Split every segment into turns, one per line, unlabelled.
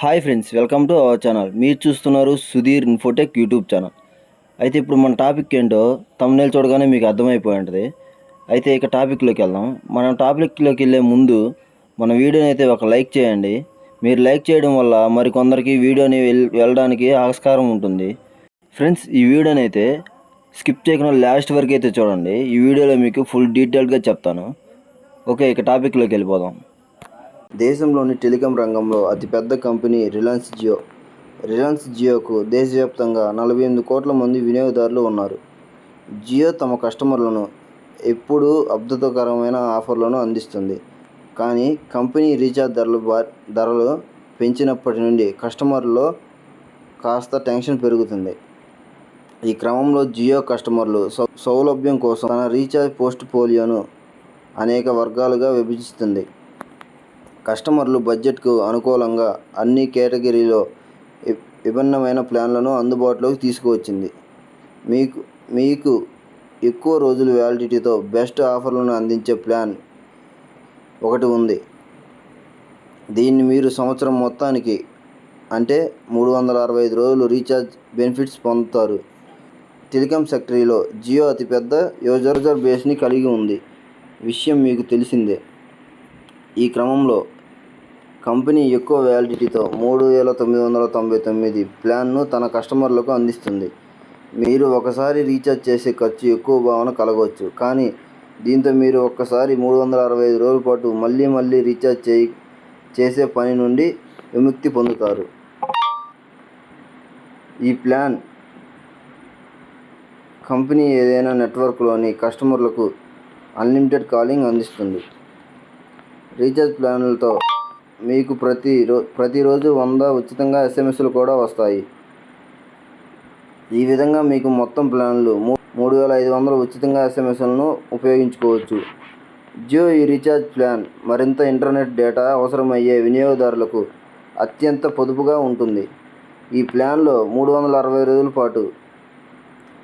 Hi friends welcome to our channel మీరు చూస్తున్నారు Sudheer Infotech YouTube channel అయితే ఇప్పుడు మన టాపిక్ ఏంటో తమ్నేల్ చూడగానే మీకు అర్థమైపోయి ఉంటుంది. అయితే ఇక టాపిక్లోకి వెళ్దాం. మనం టాపిక్లోకి వెళ్ళే ముందు మన వీడియోని అయితే ఒక లైక్ చేయండి. మీరు లైక్ చేయడం వల్ల మరి కొందరికి వీడియోని వెల్ వెళ్ళడానికి ఆస్కారం ఉంటుంది. ఫ్రెండ్స్ ఈ వీడియోని అయితే స్కిప్ చేయకుండా లాస్ట్ వరకు అయితే చూడండి. ఈ వీడియోలో మీకు ఫుల్ డీటెయిల్గా చెప్తాను. ఓకే ఇక టాపిక్లోకి వెళ్ళిపోదాం. దేశంలోని టెలికాం రంగంలో అతిపెద్ద కంపెనీ రిలయన్స్ జియో. రిలయన్స్ జియోకు దేశవ్యాప్తంగా నలభై ఎనిమిది కోట్ల మంది వినియోగదారులు ఉన్నారు. జియో తమ కస్టమర్లను ఎప్పుడూ అద్భుతకరమైన ఆఫర్లను అందిస్తుంది. కానీ కంపెనీ రీఛార్జ్ ధరలు ధరలు పెంచినప్పటి నుండి కస్టమర్లో కాస్త టెన్షన్ పెరుగుతుంది. ఈ క్రమంలో జియో కస్టమర్లు సౌ- సౌలభ్యం కోసం తన రీఛార్జ్ పోస్ట్ పోలియోను అనేక వర్గాలుగా విభజిస్తుంది. కస్టమర్లు బడ్జెట్కు అనుకూలంగా అన్ని కేటగిరీలో విభిన్నమైన ప్లాన్లను అందుబాటులోకి తీసుకువచ్చింది. మీకు మీకు ఎక్కువ రోజులు వ్యాలిడిటీతో బెస్ట్ ఆఫర్లను అందించే ప్లాన్ ఒకటి ఉంది. దీన్ని మీరు సంవత్సరం మొత్తానికి అంటే మూడు వందల అరవై ఐదు రోజులు రీఛార్జ్ బెనిఫిట్స్ పొందుతారు. టెలికాం సెక్టరీలో జియో అతిపెద్ద యూజర్ బేస్ని కలిగి ఉంది. విషయం మీకు తెలిసిందే. ఈ క్రమంలో కంపెనీ ఎక్కువ వ్యాలిడిటీతో మూడు వేల తొమ్మిది వందల తొంభై తొమ్మిది ప్లాన్ను తన కస్టమర్లకు అందిస్తుంది. మీరు ఒకసారి రీఛార్జ్ చేసే ఖర్చు ఎక్కువ భావన కలగవచ్చు. కానీ దీంతో మీరు ఒక్కసారి మూడు వందల అరవై ఐదు రోజుల పాటు మళ్ళీ మళ్ళీ రీఛార్జ్ చేయి చేసే పని నుండి విముక్తి పొందుతారు. ఈ ప్లాన్ కంపెనీ ఏదైనా నెట్వర్క్లోని కస్టమర్లకు అన్లిమిటెడ్ కాలింగ్ అందిస్తుంది. రీఛార్జ్ ప్లాన్లతో మీకు ప్రతి రో ప్రతిరోజు వంద ఉచితంగా ఎస్ఎంఎస్లు కూడా వస్తాయి. ఈ విధంగా మీకు మొత్తం ప్లాన్లు మూ మూడు వేల ఐదు వందల ఉచితంగా ఎస్ఎంఎస్లను ఉపయోగించుకోవచ్చు. జియో ఈ రీఛార్జ్ ప్లాన్ మరింత ఇంటర్నెట్ డేటా అవసరమయ్యే వినియోగదారులకు అత్యంత పొదుపుగా ఉంటుంది. ఈ ప్లాన్లో మూడు వందల అరవై రోజుల పాటు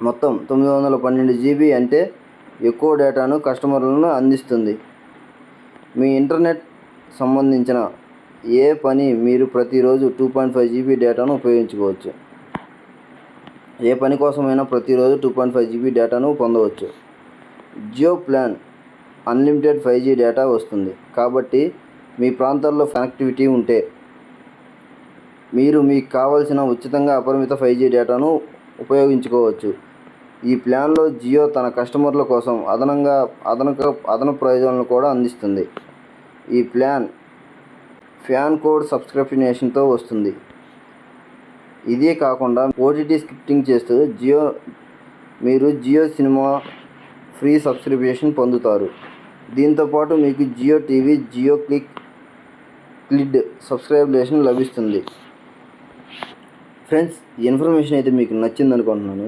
మొత్తం తొమ్మిది వందల పన్నెండు జీబీ అంటే ఎక్కువ డేటాను కస్టమర్లను అందిస్తుంది. మీ ఇంటర్నెట్ సంబంధించిన ఏ పని మీరు ప్రతిరోజు టూ పాయింట్ ఫైవ్ జీబీ డేటాను ఉపయోగించుకోవచ్చు? ఏ పని కోసమైనా ప్రతిరోజు టూ పాయింట్ ఫైవ్ జీబీ డేటాను పొందవచ్చు. Jio plan unlimited five G data వస్తుంది. కాబట్టి మీ ప్రాంతాల్లో కనెక్టివిటీ ఉంటే మీరు మీకు కావలసిన ఉచితంగా అపరిమిత ఫైవ్ జీ డేటాను ఉపయోగించుకోవచ్చు. ఈ ప్లాన్లో జియో తన కస్టమర్ల కోసం అదనంగా అదనక అదనపు ప్రయోజనాలను కూడా అందిస్తుంది. ఈ ప్లాన్ ఫ్యాన్ కోడ్ సబ్స్క్రిప్షనేషన్తో వస్తుంది. ఇదే కాకుండా ఓటీటీ స్క్రిప్టింగ్ చేస్తూ జియో మీరు జియో సినిమా ఫ్రీ సబ్స్క్రిప్షన్ పొందుతారు. దీంతోపాటు మీకు జియో టీవీ జియో క్లిక్ క్లిడ్ సబ్స్క్రిప్షన్ లభిస్తుంది. ఫ్రెండ్స్ ఇన్ఫర్మేషన్ అయితే మీకు నచ్చింది అనుకుంటున్నాను.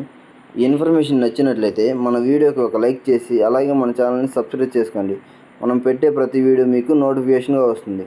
ఈ ఇన్ఫర్మేషన్ నచ్చినట్లయితే మన వీడియోకి ఒక లైక్ చేసి అలాగే మన ఛానల్ని సబ్స్క్రైబ్ చేసుకోండి. మనం పెట్టే ప్రతి వీడియో మీకు నోటిఫికేషన్గా వస్తుంది.